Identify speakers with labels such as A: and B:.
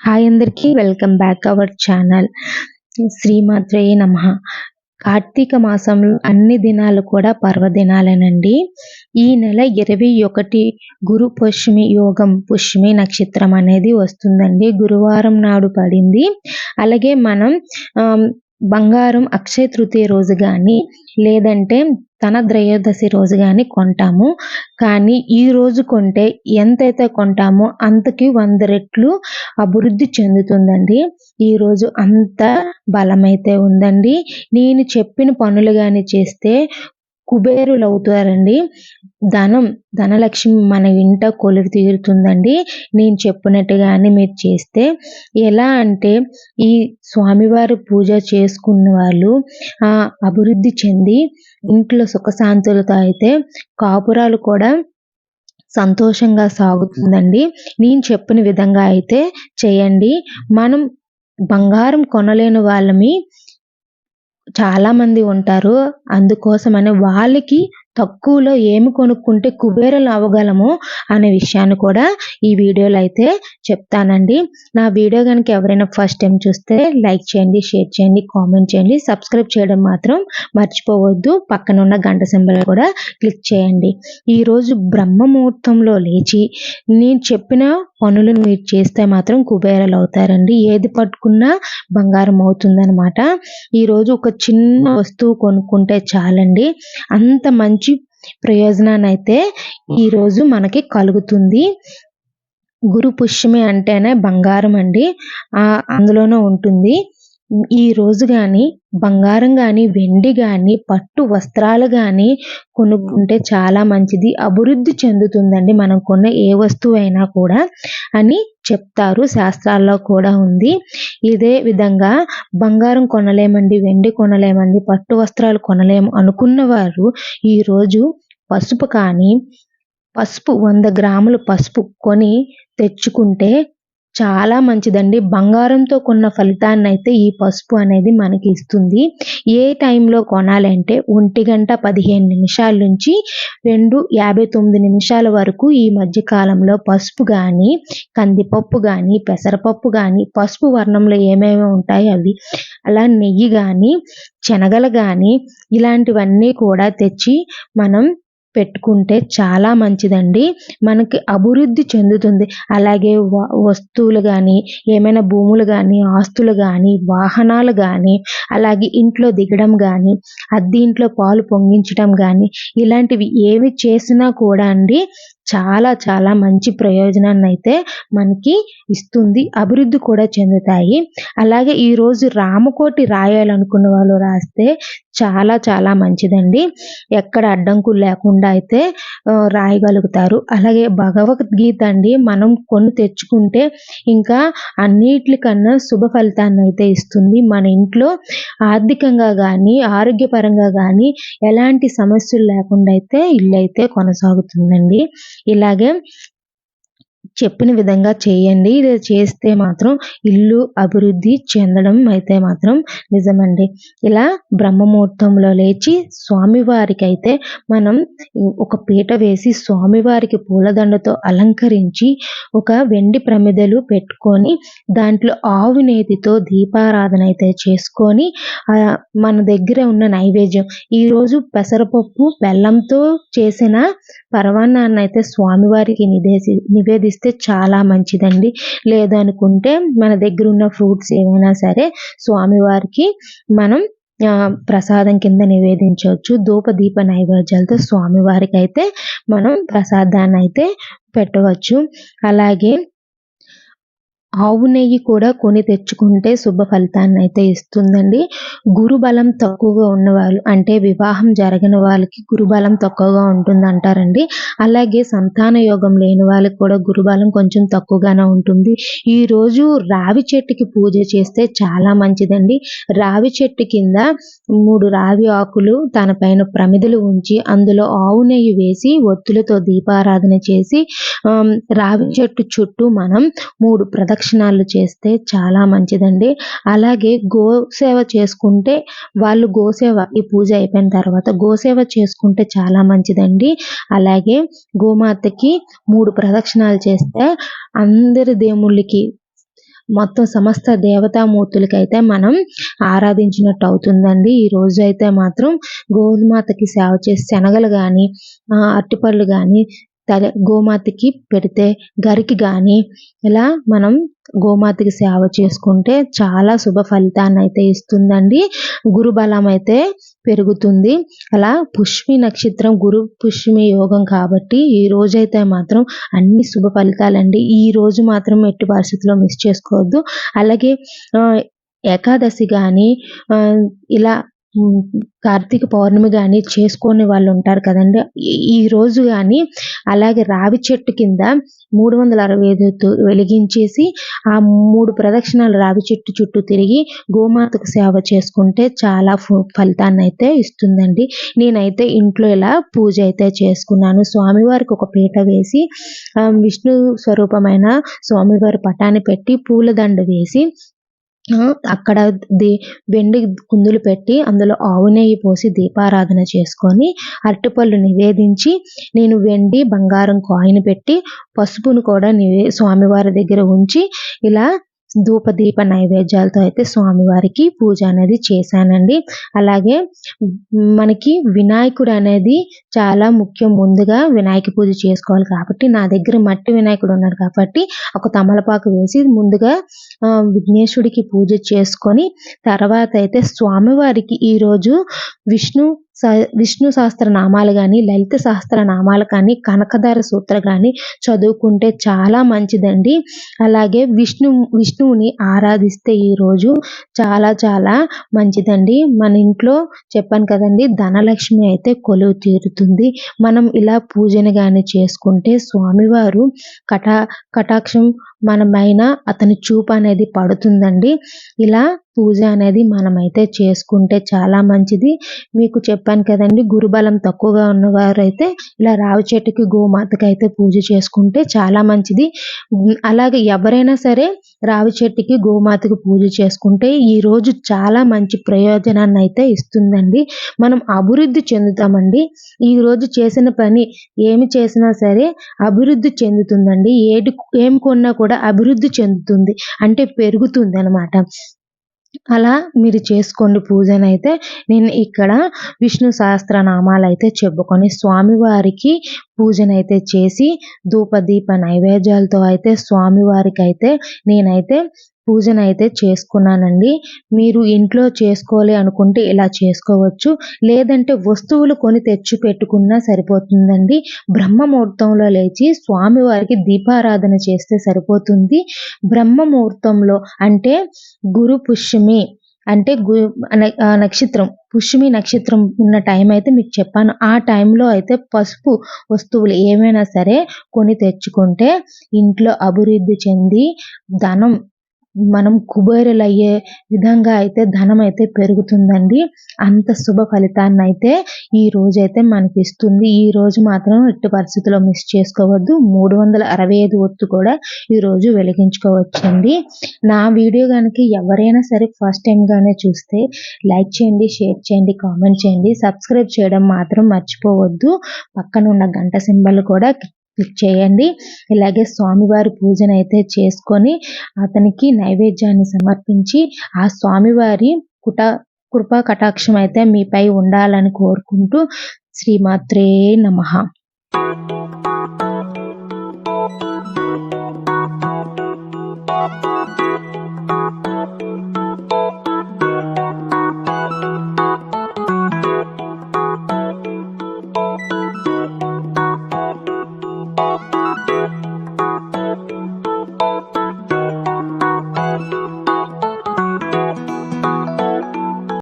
A: Hi అందరికీ welcome back our channel. శ్రీమాత్రేయ నమ. కార్తీక మాసంలో అన్ని దినాలు కూడా పర్వదినాలేనండి. ఈ నెల ఇరవై ఒకటి గురు పుష్మి యోగం పుష్మి నక్షత్రం అనేది వస్తుందండి. గురువారం నాడు పడింది. అలాగే మనం బంగారం అక్షయ తృతీయ రోజు కానీ లేదంటే తన త్రయోదశి రోజు కానీ కొంటాము. కానీ ఈ రోజు కొంటే ఎంతైతే కొంటామో అంతకి వంద రెట్లు అభివృద్ధి చెందుతుందండి. ఈరోజు అంత బలమైతే ఉందండి. నేను చెప్పిన పనులు కానీ చేస్తే కుబేరులు అవుతారండి ధనం ధనలక్ష్మి మన ఇంట కొలువు తీరుతుందండి. నేను చెప్పినట్టుగానే మీరు చేస్తే ఎలా అంటే ఈ స్వామివారి పూజ చేసుకున్న వాళ్ళు అభివృద్ధి చెంది ఇంట్లో సుఖశాంతులతో అయితే కాపురాలు కూడా సంతోషంగా సాగుతుందండి. నేను చెప్పిన విధంగా అయితే చేయండి. మనం బంగారం కొనలేని వాళ్ళమి చాలామంది ఉంటారు. అందుకోసమని వాళ్ళకి తక్కువలో ఏమి కొనుక్కుంటే కుబేరలు అవ్వగలము అనే విషయాన్ని కూడా ఈ వీడియోలో అయితే చెప్తానండి. నా వీడియో కనుక ఎవరైనా ఫస్ట్ టైం చూస్తే లైక్ చేయండి షేర్ చేయండి కామెంట్ చేయండి. సబ్స్క్రైబ్ చేయడం మాత్రం మర్చిపోవద్దు. పక్కన ఉన్న గంట సింబల్ కూడా క్లిక్ చేయండి. ఈరోజు బ్రహ్మ ముహూర్తంలో లేచి నేను చెప్పిన పనులను మీరు చేస్తే మాత్రం కుబేరలు అవుతారండి. ఏది పట్టుకున్నా బంగారం అవుతుందనమాట ఈరోజు ఒక చిన్న వస్తువు కొనుక్కుంటే చాలండి. అంత మంచి ప్రయోజనాన్ని అయితే ఈరోజు మనకి కలుగుతుంది. గురు పుష్యమి అంటేనే బంగారం అండి. అందులోనే ఉంటుంది. ఈ రోజు కానీ బంగారం కానీ వెండి కానీ పట్టు వస్త్రాలు కానీ కొనుక్కుంటే చాలా మంచిది. అభివృద్ధి చెందుతుందండి. మనం కొన్న ఏ వస్తువు అయినా కూడా అని చెప్తారు. శాస్త్రాల్లో కూడా ఉంది. ఇదే విధంగా బంగారం కొనలేమండి వెండి కొనలేమండి పట్టు వస్త్రాలు కొనలేము అనుకున్న వారు ఈరోజు పసుపు కానీ పసుపు వంద గ్రాములు పసుపు కొని తెచ్చుకుంటే చాలా మంచిదండి. బంగారంతో కొన్న ఫలితాన్ని అయితే ఈ పసుపు అనేది మనకి ఇస్తుంది. ఏ టైంలో కొనాలంటే ఒంటి గంట పదిహేను నిమిషాల నుంచి రెండు యాభై తొమ్మిది నిమిషాల వరకు ఈ మధ్యకాలంలో పసుపు కానీ కందిపప్పు కానీ పెసరపప్పు కానీ పసుపు వర్ణంలో ఏమేమి ఉంటాయి అవి అలా నెయ్యి కానీ శనగలు కానీ ఇలాంటివన్నీ కూడా తెచ్చి మనం పెట్టుకుంటే చాలా మంచిదండి. మనకి అభివృద్ధి చెందుతుంది. అలాగే వస్తువులు కానీ ఏమైనా భూములు కానీ ఆస్తులు కానీ వాహనాలు కానీ అలాగే ఇంట్లో దిగడం కానీ అద్దీంట్లో పాలు పొంగించడం కానీ ఇలాంటివి ఏవి చేసినా కూడా అండి చాలా చాలా మంచి ప్రయోజనాన్ని అయితే మనకి ఇస్తుంది. అభివృద్ధి కూడా చెందుతాయి. అలాగే ఈరోజు రామకోటి రాయాలనుకున్న వాళ్ళు రాస్తే చాలా చాలా మంచిదండి. ఎక్కడ అడ్డంకులు లేకుండా అయితే రాయగలుగుతారు. అలాగే భగవద్గీత అండి మనం కొని తెచ్చుకుంటే ఇంకా అన్నిటికన్నా శుభ ఫలితాన్ని అయితే ఇస్తుంది. మన ఇంట్లో ఆర్థికంగా కానీ ఆరోగ్యపరంగా కానీ ఎలాంటి సమస్యలు లేకుండా అయితే ఇల్లు అయితే కొనసాగుతుందండి. ఇలాగే చెప్పిన విధంగా చేయండి. ఇది చేస్తే మాత్రం ఇల్లు అభివృద్ధి చెందడం అయితే మాత్రం నిజమండి. ఇలా బ్రహ్మముహూర్తంలో లేచి స్వామివారికి అయితే మనం ఒక పీట వేసి స్వామివారికి పూలదండతో అలంకరించి ఒక వెండి ప్రమిదలు పెట్టుకొని దాంట్లో ఆవు నేతితో దీపారాధన అయితే చేసుకొని మన దగ్గర ఉన్న నైవేద్యం. ఈరోజు పెసరపప్పు బెల్లంతో చేసిన పరవాన్నాన్ని స్వామివారికి నివేసి నివేదిస్తే చాలా మంచిదండి. లేదనుకుంటే మన దగ్గర ఉన్న ఫ్రూట్స్ ఏమైనా సరే స్వామివారికి మనం ప్రసాదం కింద నివేదించవచ్చు. ధూప దీప నైవేద్యాలతో స్వామివారికి అయితే మనం ప్రసాదాన్ని అయితే పెట్టవచ్చు. అలాగే ఆవు నెయ్యి కూడా కొని తెచ్చుకుంటే శుభ ఫలితాన్ని అయితే ఇస్తుందండి. గురుబలం తక్కువగా ఉన్నవాళ్ళు అంటే వివాహం జరగని వాళ్ళకి గురుబలం తక్కువగా ఉంటుంది అంటారండి అలాగే సంతాన యోగం లేని వాళ్ళకి కూడా గురుబలం కొంచెం తక్కువగానే ఉంటుంది. ఈరోజు రావి చెట్టుకి పూజ చేస్తే చాలా మంచిదండి. రావి చెట్టు కింద మూడు రావి ఆకులు తన పైన ప్రమిదలు ఉంచి అందులో ఆవు నెయ్యి వేసి ఒత్తులతో దీపారాధన చేసి రావి చెట్టు చుట్టూ మనం మూడు ప్రదక్ష ప్రదక్షిణాలు చేస్తే చాలా మంచిదండి. అలాగే గోసేవ చేసుకుంటే వాళ్ళు గోసేవ ఈ పూజ అయిపోయిన తర్వాత గోసేవ చేసుకుంటే చాలా మంచిదండి. అలాగే గోమాతకి మూడు ప్రదక్షిణాలు చేస్తే అందరి దేవుళ్ళకి మొత్తం సమస్త దేవతామూర్తులకి అయితే మనం ఆరాధించినట్టు అవుతుందండి. ఈ రోజు అయితే మాత్రం గోమాతకి సేవ చేసి శనగలు కానీ అరటిపళ్ళు కానీ తల గోమాతకి పెడితే గరికి కానీ ఇలా మనం గోమాతకి సేవ చేసుకుంటే చాలా శుభ ఫలితాన్ని అయితే ఇస్తుందండి. గురు బలం అయితే పెరుగుతుంది. అలా పుష్మి నక్షత్రం గురు పుష్మి యోగం కాబట్టి ఈ రోజైతే మాత్రం అన్ని శుభ ఫలితాలండి. ఈ రోజు మాత్రం ఎట్టి పరిస్థితుల్లో మిస్ చేసుకోవద్దు. అలాగే ఏకాదశి కానీ ఇలా కార్తీక పౌర్ణమి కానీ చేసుకోని వాళ్ళు ఉంటారు కదండి. ఈ రోజు కానీ అలాగే రావి చెట్టు కింద మూడు వందల అరవై ఐదు వెలిగించేసి ఆ మూడు ప్రదక్షిణాలు రావి చెట్టు చుట్టూ తిరిగి గోమాతకు సేవ చేసుకుంటే చాలా ఫలితాన్ని అయితే ఇస్తుందండి. నేనైతే ఇంట్లో ఇలా పూజ అయితే చేసుకున్నాను. స్వామివారికి ఒక పీట వేసి విష్ణు స్వరూపమైన స్వామివారి పటాన్ని పెట్టి పూలదండ వేసి అక్కడ ది వెండి కుందులు పెట్టి అందులో ఆవు నెయ్యి పోసి దీపారాధన చేసుకొని అరటిపళ్ళు నివేదించి నేను వెండి బంగారం కాయిన్ పెట్టి పసుపును కూడా నివే స్వామివారి దగ్గర ఉంచి ఇలా ధూపదీప నైవేద్యాలతో అయితే స్వామివారికి పూజ అనేది చేశానండి. అలాగే మనకి వినాయకుడు అనేది చాలా ముఖ్యం. ముందుగా వినాయక పూజ చేసుకోవాలి కాబట్టి నా దగ్గర మట్టి వినాయకుడు ఉన్నాడు కాబట్టి ఒక తమలపాకు వేసి ముందుగా విఘ్నేశ్వరుడికి పూజ చేసుకొని తర్వాత అయితే స్వామివారికి ఈరోజు విష్ణు విష్ణు సహస్రనామాలు కానీ లలిత సహస్రనామాలు కానీ కనకధార సూత్ర కానీ చదువుకుంటే చాలా మంచిదండి. అలాగే విష్ణు విష్ణువుని ఆరాధిస్తే ఈరోజు చాలా చాలా మంచిదండి. మన ఇంట్లో చెప్పాను కదండి ధనలక్ష్మి అయితే కొలువు తీరుతుంది. మనం ఇలా పూజను కానీ చేసుకుంటే స్వామివారు కటా కటాక్షం మనమైన అతని చూపు అనేది పడుతుందండి. ఇలా పూజ అనేది మనమైతే చేసుకుంటే చాలా మంచిది. మీకు చెప్పాను కదండి గురుబలం తక్కువగా ఉన్నవారైతే ఇలా రావి చెట్టుకి గోమాతకి అయితే పూజ చేసుకుంటే చాలా మంచిది. అలాగే ఎవరైనా సరే రావి చెట్టుకి గోమాతకి పూజ చేసుకుంటే ఈ రోజు చాలా మంచి ప్రయోజనాన్ని అయితే ఇస్తుందండి. మనం అభివృద్ధి చెందుతామండి. ఈ రోజు చేసిన పని ఏమి చేసినా సరే అభివృద్ధి చెందుతుందండి. ఏడు ఏం కొన్నా కూడా అభివృద్ధి చెందుతుంది. అంటే పెరుగుతుంది అనమాట అలా మీరు చేసుకోండి పూజనైతే. నేను ఇక్కడ విష్ణు సహస్రనామాలు అయితే చెప్పుకొని స్వామివారికి పూజనైతే చేసి ధూపదీప నైవేద్యాలతో అయితే స్వామివారికి అయితే నేనైతే పూజను అయితే చేసుకున్నానండి. మీరు ఇంట్లో చేసుకోవాలి అనుకుంటే ఇలా చేసుకోవచ్చు. లేదంటే వస్తువులు కొని తెచ్చి పెట్టుకున్నా సరిపోతుందండి. బ్రహ్మ ముహూర్తంలో లేచి స్వామివారికి దీపారాధన చేస్తే సరిపోతుంది. బ్రహ్మ ముహూర్తంలో అంటే గురు పుష్యమి అంటే గు నక్షత్రం పుష్యమి నక్షత్రం ఉన్న టైం అయితే మీకు చెప్పాను. ఆ టైంలో అయితే పసుపు వస్తువులు ఏమైనా సరే కొని తెచ్చుకుంటే ఇంట్లో అభివృద్ధి చెంది ధనం మనం కుబేరులు అయ్యే విధంగా అయితే ధనం అయితే పెరుగుతుందండి. అంత శుభ ఫలితాన్ని అయితే ఈ రోజు అయితే మనకి ఇస్తుంది ఈ రోజు మాత్రం ఎట్టి పరిస్థితుల్లో మిస్ చేసుకోవద్దు. మూడు వందల అరవై ఐదు ఒత్తు కూడా ఈ రోజు వెలిగించుకోవచ్చండి. నా వీడియో కనుక ఎవరైనా సరే ఫస్ట్ టైం గానే చూస్తే లైక్ చేయండి షేర్ చేయండి కామెంట్ చేయండి. సబ్స్క్రైబ్ చేయడం మాత్రం మర్చిపోవద్దు. పక్కన ఉన్న గంట సింబల్ కూడా క్లిక్ చేయండి. ఇలాగే స్వామివారి పూజను అయితే చేసుకొని అతనికి నైవేద్యాన్ని సమర్పించి ఆ స్వామివారి కుట కృపా కటాక్షం అయితే మీపై ఉండాలని కోరుకుంటూ శ్రీమాత్రే నమ.